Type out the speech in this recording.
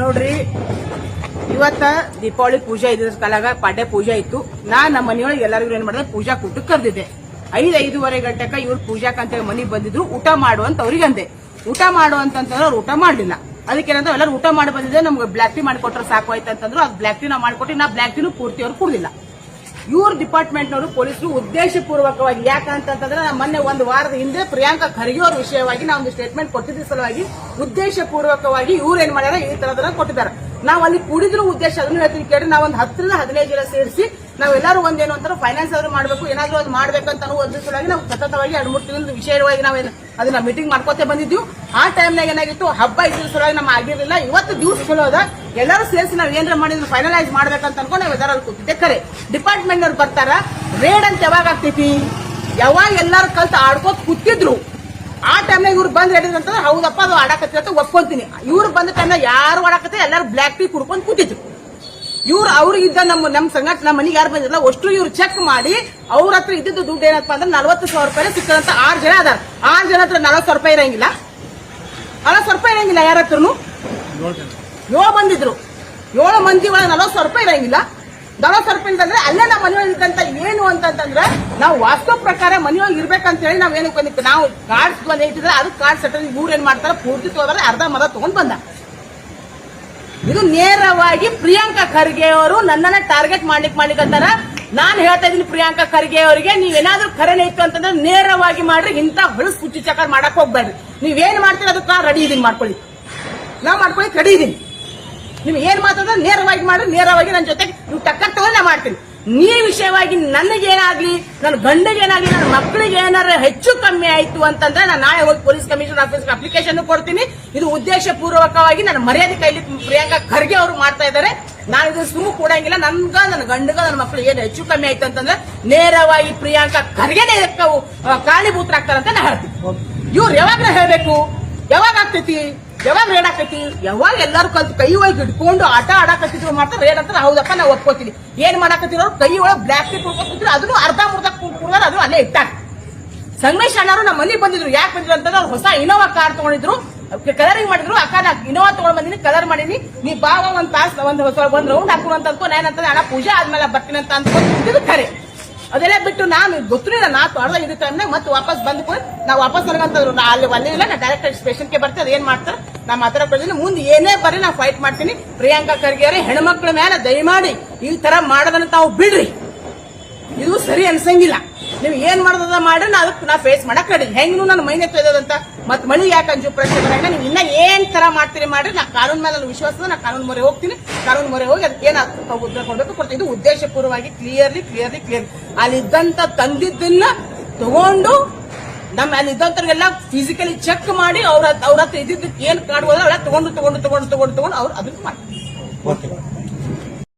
ನೋಡ್ರಿ, ಇವತ್ತ ದೀಪಾವಳಿ ಪೂಜೆ ಇದ್ರ ಕಾಲಾಗ ಪಾಡ್ಯ ಪೂಜೆ ಇತ್ತು. ನಾ ನಮ್ಮ ಮನೆಯೊಳಗೆ ಎಲ್ಲರಿಗೂ ಏನ್ ಮಾಡಿದೆ, ಪೂಜಾ ಕೂಟ ಕರೆದಿದ್ದೆ. ಐದ್, ಐದೂವರೆ ಗಂಟೆಕ ಇವ್ರು ಪೂಜಾಕ್ ಅಂತ ಮನೆಗೆ ಬಂದಿದ್ರು, ಊಟ ಮಾಡು ಅವ್ರಿಗೆ ಅಂದೆ. ಊಟ ಮಾಡು ಅಂತಂತಂದ್ರೆ ಅವ್ರು ಊಟ ಮಾಡಲಿಲ್ಲ. ಅದಕ್ಕೆ ಏನಂದ್ರೆ, ಎಲ್ಲರೂ ಊಟ ಮಾಡಿ ಬಂದಿದ್ದೆ, ನಮ್ಗೆ ಬ್ಲಾಕ್ ಟೀ ಮಾಡಿಕೊಟ್ರೆ ಸಾಕು ಆಯ್ತು ಅಂತಂದ್ರು ಅದು ಬ್ಲಾಕ್ ಟೀ ನಾ ಮಾಡ್ಕೊಟ್ಟು ನಾ ಬ್ಲಾಕ್ ಟೀನು ಪೂರ್ತಿ ಅವ್ರು ಕುಡ್ದಿಲ್ಲ. ಇವ್ರ ಡಿಪಾರ್ಟ್ಮೆಂಟ್ನವರು ಪೊಲೀಸರು ಉದ್ದೇಶಪೂರ್ವಕವಾಗಿ ಯಾಕಂತಂದ್ರೆ ನಾ ಮೊನ್ನೆ ಒಂದು ವಾರದ ಹಿಂದೆ ಪ್ರಿಯಾಂಕಾ ಖರ್ಗೆ ಅವ್ರ ವಿಷಯವಾಗಿ ನಾವು ಒಂದು ಸ್ಟೇಟ್ಮೆಂಟ್ ಕೊಟ್ಟಿದ್ದ ಸಲುವಾಗಿ ಉದ್ದೇಶಪೂರ್ವಕವಾಗಿ ಇವ್ರು ಏನ್ ಮಾಡ್ಯಾರ ಈ ತರದನ್ನ ಕೊಟ್ಟಿದ್ದಾರೆ. ನಾವು ಅಲ್ಲಿ ಕುಡಿದ್ರು ಉದ್ದೇಶ ಅದನ್ನು ಹೇಳ್ತೀನಿ ಕೇಳಿ ನಾವು ಒಂದು ಹತ್ತರಿಂದ ಹದಿನೈದು ಜನ ಸೇರಿಸಿ ನಾವೆಲ್ಲರೂ ಒಂದೇನು ಅಂತಾರೆ ಫೈನಾನ್ಸ್ ಆದ್ರೂ ಮಾಡಬೇಕು, ಏನಾದರೂ ಒಂದು ಮಾಡ್ಬೇಕಂತ ಅನ್ನೋ ಸಲುವಾಗಿ ನಾವು ಸತತವಾಗಿ ಎರಡು ಮೂರು ತಿಂಗಳ ವಿಷಯವಾಗಿ ನಾವು ಅದನ್ನ ಮೀಟಿಂಗ್ ಮಾಡ್ಕೋತೆ ಬಂದಿದ್ದೀವಿ ಆ ಟೈಮ್ನಾಗ ಏನಾಗಿತ್ತು, ಹಬ್ಬ ಇದ್ರ ಸಲುವಾಗಿ ನಮ್ಮ ಆಗಿರಲಿಲ್ಲ. ಇವತ್ತು ದಿವಸ ಚಲೋ ಅದ. ಎಲ್ಲರೂ ಸೇರಿಸಿ ನಾವು ಏನಾರ ಮಾಡಿದ್ರು ಫೈನಲೈಸ್ ಮಾಡ್ಬೇಕಂತ ಅನ್ಕೊಂಡು ನಾವು ಎಲ್ಲರೂ ಕೂತಿದ್ದೆ ಕರೆ ಡಿಪಾರ್ಟ್ಮೆಂಟ್ ಅವ್ರು ಬರ್ತಾರ ರೇಡ್ ಅಂತ ಯಾವಾಗ ಆಗ್ತೈತಿ? ಯಾವಾಗ ಎಲ್ಲಾರು ಕಲ್ತು ಆಡ್ಕೋತ ಕೂತಿದ್ರು? ಆ ಟೈಮ್ನಾಗ ಇವ್ರು ಬಂದ್ ಹೇಳಿದ್ರಂತಂದ್ರೆ ಹೌದಪ್ಪ, ಅದು ಆಡಾಕತ್ತಿ ಅಂತ ಒಪ್ಕೊಂತೀನಿ. ಇವ್ರು ಬಂದ ಟೈಮ್ನಾಗ ಯಾರು ಆಡಾಕತ್ತೆ ಎಲ್ಲರೂ ಬ್ಲಾಕ್ ಟೀ ಕುಡ್ಕೊಂಡು ಕೂತಿದ್ರು. ಇವ್ರು ಅವ್ರಿಗೆ ಇದ್ದ ನಮ್ಮ ನಮ್ಮ ಸಂಘಟ ನಮ್ಮ ಮನೆಗೆ ಯಾರು ಬಂದಿರಲ್ಲ ಅಷ್ಟು ಇವ್ರು ಚೆಕ್ ಮಾಡಿ ಅವ್ರ ಹತ್ರ ಇದ್ದಿದ್ದು ದುಡ್ಡು ಏನಪ್ಪ ಅಂದ್ರೆ ನಲವತ್ತು ಸಾವಿರ ರೂಪಾಯಿ ಸಿಕ್ಕದಂತ ಆರು ಜನ ಅದಾರ. ಆರು ಜನ ಹತ್ರ ನಲ್ವತ್ತು ಸಾವಿರ ರೂಪಾಯಿ ಇರಂಗಿಲ್ಲ? ನಲವತ್ತು ಸಾವಿರ ರೂಪಾಯಿ ಇರಂಗಿಲ್ಲ ಯಾರ ಹತ್ರನು? ಏಳು ಬಂದಿದ್ರು ಏಳು ಮಂದಿ ಒಳಗೆ ನಲವತ್ತು ಸಾವಿರ ರೂಪಾಯಿ ಇರಂಗಿಲ್ಲ. ನಲವತ್ತು ಸಾವಿರ ರೂಪಾಯಿ ಅಂತಂದ್ರೆ ಅಲ್ಲೇ ನಮ್ಮ ಮನೆಯೊಳಗೆ ಇದ್ದಂತ ಏನು ಅಂತಂತಂದ್ರೆ ನಾವು ವಾಸ್ತವ ಪ್ರಕಾರ ಮನೆಯೊಳಗೆ ಇರ್ಬೇಕಂತ ಹೇಳಿ ನಾವು ಏನಕ್ಕೆ ಬಂದಿತ್ತು ನಾವು ಕಾರ್ಡ್ಸ್ ಬಂದ ಇಟ್ಟಿದ್ರೆ ಅದು ಕಾರ್ಡ್ ಸೆಟಲ್ ಇವ್ರು ಏನ್ ಮಾಡ್ತಾರೆ? ಪೂರ್ತಿ ತೋದ್ರೆ ಅರ್ಧ ಮದ ತಗೊಂಡ್ ಬಂದ. ಇದು ನೇರವಾಗಿ ಪ್ರಿಯಾಂಕಾ ಖರ್ಗೆ ಅವರು ನನ್ನನ್ನ ಟಾರ್ಗೆಟ್ ಮಾಡ್ಲಿಕ್ಕೆ ಮಾಡ್ಲಿಕ್ಕಂತಾರ ನಾನು ಹೇಳ್ತಾ ಇದೀನಿ ಪ್ರಿಯಾಂಕಾ ಖರ್ಗೆ ಅವರಿಗೆ ನೀವೇನಾದ್ರೂ ಖರೇನೆ ಇತ್ತು ಅಂತಂದ್ರೆ ನೇರವಾಗಿ ಮಾಡ್ರಿ ಇಂಥ ಹೊಳಸ್ ಕುಚ್ಚಿ ಚಕರ್ ಮಾಡಕ್ ಹೋಗ್ಬೇಡ್ರಿ. ನೀವೇನ್ ಮಾಡ್ತೀರ ಅದಕ್ಕೆ ರೆಡಿ ಇದೀನಿ, ಮಾಡ್ಕೊಳ್ಳಿ. ನಾ ಮಾಡ್ಕೊಳ್ಳಿ ರೆಡಿ ಇದೀನಿ. ನೀವು ಏನ್ ಮಾತಾಡ ನೇರವಾಗಿ ಮಾಡ್ರಿ ನೇರವಾಗಿ ನನ್ನ ಜೊತೆ ನೀವು ಟಕ್ಕರ್ ತಗೊಂಡೇ ಮಾಡ್ತೀನಿ. ನೀ ವಿಷಯವಾಗಿ ನನಗೇನಾಗ್ಲಿ ನನ್ನ ಗಂಡಗೇನಾಗ್ಲಿ ನನ್ನ ಮಕ್ಕಳಿಗೆ ಏನಾರ ಹೆಚ್ಚು ಕಮ್ಮಿ ಆಯ್ತು ಅಂತಂದ್ರೆ ನಾನು ನಾಳೆ ಹೋಗಿ ಪೊಲೀಸ್ ಕಮಿಷನರ್ ಆಫೀಸ್ಗೆ ಅಪ್ಲಿಕೇಶನ್ ಕೊಡ್ತೀನಿ. ಇದು ಉದ್ದೇಶ ಪೂರ್ವಕವಾಗಿ ನನ್ನ ಮರ್ಯಾದೆ ಕೈಲಿ ಪ್ರಿಯಾಂಕಾ ಖರ್ಗೆ ಅವರು ಮಾಡ್ತಾ ಇದ್ದಾರೆ. ನಾನು ಇದು ಸುಮ್ಮ ಕೊಡಂಗಿಲ್ಲ. ನನ್ಗ ನನ್ನ ಗಂಡಗ ನನ್ನ ಮಕ್ಕಳಿಗೆ ಏನು ಹೆಚ್ಚು ಕಮ್ಮಿ ಆಯ್ತು ಅಂತಂದ್ರೆ ನೇರವಾಗಿ ಪ್ರಿಯಾಂಕಾ ಖರ್ಗೆನೇ ಕಾರಣೀಭೂತರಾಗ್ತಾರಂತ ನಾ ಹೇಳ್ತೀನಿ. ಇವ್ರು ಯಾವಾಗ ಹೇಳ್ಬೇಕು? ಯಾವಾಗ ಆಗ್ತೈತಿ? ಯಾವಾಗ ರೇಡ್ ಆಕೈತಿ? ಯಾವಾಗ ಎಲ್ಲಾರು ಕಲ್ತು ಕೈ ಒಳಗೆ ಹಿಡ್ಕೊಂಡು ಆಟ ಆಡಾಕತ್ತಿದ್ರು ಮಾಡ್ತಾರೆ ರೇಡ್ ಅಂತ ಹೌದಪ್ಪ, ನಾವು ಒಪ್ಕೋತೀವಿ. ಏನ್ ಮಾಡಾಕತ್ತಿರೋ ಕೈ ಒಳಗೆ ಬ್ಲಾಕ್ ಟೀ ಕುಡ್ಕೊತಿದ್ರು ಅದನ್ನು ಅರ್ಧ ಮುರ್ಧ ಕುಡ್ದಾರ ಅದು ಅಲ್ಲೇ ಇಟ್ಟಾಕ ಸಂಗಮೇಶ್ ಅಣ್ಣಾರು ನಮ್ಮ ಮನೆಗೆ ಬಂದಿದ್ರು. ಯಾಕೆ ಬಂದಿದ್ರು ಅಂತಂದ್ರೆ ಅವ್ರು ಹೊಸ ಇನೋವಾ ಕಾರ್ ತಗೊಂಡಿದ್ರು. ಕಲರಿಂಗ್ ಮಾಡಿದ್ರು. ಅಕ್ಕ ನಾ ಇನೋವಾ ತಗೊಂಡ್ ಬಂದಿನಿ ಕಲರ್ ಮಾಡೀನಿ. ನೀ ಬಾವ ಒಂದ್ ತಾಸ್, ಒಂದ್ ಹೊಸ ಒಂದ್ ರೌಂಡ್ ಹಾಕುವಂತ ಅಂತ ಅನ್ಕೊ, ನಾನು ಅಣ್ಣ, ಪೂಜೆ ಆದ್ಮೇಲೆ ಬರ್ತೀನಿ ಅಂತ ಅನ್ಕೊಂಡು ಅದೆಲ್ಲ ಬಿಟ್ಟು ನಾನು ಗೊತ್ತಿಲ್ಲ ನಾ ತೊಳೆದ ಇದ್ದ ಟೈಮ್ನಾಗ ಮತ್ತೆ ವಾಪಸ್ ಬಂದು ಕೂಡ ನಾ ವಾಪಸ್ ನನಗಂತಂದ್ರು ನಾ ಅಲ್ಲಿ ಬಂದಿಲ್ಲ ನಾ ಡೈರೆಕ್ಟ್ ಸ್ಟೇಷನ್ಗೆ ಬರ್ತೀನಿ, ಅದೇನ್ ಮಾಡ್ತಾರೆ? ನಾ ಕೊಡ್ತೀನಿ ಮುಂದೆ ಏನೇ ಬರ್ರಿ ನಾ ಫೈಟ್ ಮಾಡ್ತೀನಿ. ಪ್ರಿಯಾಂಕಾ ಖರ್ಗೆ ಅವರೇ, ಹೆಣ್ಮಕ್ಳ ಮೇಲೆ ದಯಮಾಡಿ ಈ ತರ ಮಾಡೋದನ್ನ ತಾವು ಬಿಡ್ರಿ. ಇದು ಸರಿ ಅನ್ಸಂಗಿಲ್ಲ. ನೀವು ಏನ್ ಮಾಡೋದ ಮಾಡ್ರಿ, ನಾ ಅದಕ್ಕೆ ನಾ ಫೇಸ್ ಮಾಡಕ್ ರೆಡಿ ಹೆಂಗ್ ನನ್ನ ಮೈನೆ ತೊಯ್ದಂತ ಮತ್ ಮಳಿ ಯಾಕೆ ಅಂಜು ಪ್ರಶ್ನೆ ನೀವು ಇನ್ನ ಏನ್ ತರ ಮಾಡ್ತೀರಿ ಮಾಡ್ರಿ ನಾ ಕಾನೂನ್ ಮೇಲೆ ನನ್ನ ವಿಶ್ವಾಸ ಅದ, ನಾ ಕಾನೂನು ಮೊರೆ ಹೋಗ್ತೀನಿ ಕಾನೂನು ಮೊರೆ ಹೋಗಿ ಅದಕ್ಕೆ ಏನಾಗ್ತದೆ ಉತ್ತರ ಕೊಡ್ಬೇಕು. ಕೊಡ್ತೀನಿ ಇದು ಉದ್ದೇಶಪೂರ್ವವಾಗಿ ಕ್ಲಿಯರ್ಲಿ ಕ್ಲಿಯರ್ಲಿ ಕ್ಲಿಯರ್ ಅಲ್ಲಿದ್ದಂತ ತಂದಿದ್ದನ್ನ ತಗೊಂಡು ನಮ್ಮ ಅಲ್ಲಿ ಫಿಸಿಕಲಿ ಚೆಕ್ ಮಾಡಿ ಅವ್ರ ಅವ್ರ ಹತ್ರ ಇದ್ದಿದ್ದಕ್ಕೆ ಏನ್ ಕಾಡ್ಬೋದ ಅವೆಲ್ಲ ತಗೊಂಡು ತಗೊಂಡು ತಗೊಂಡು ತಗೊಂಡು ತಗೊಂಡು ಅವ್ರು ಅದನ್ನ ಮಾಡ್ತೀವಿ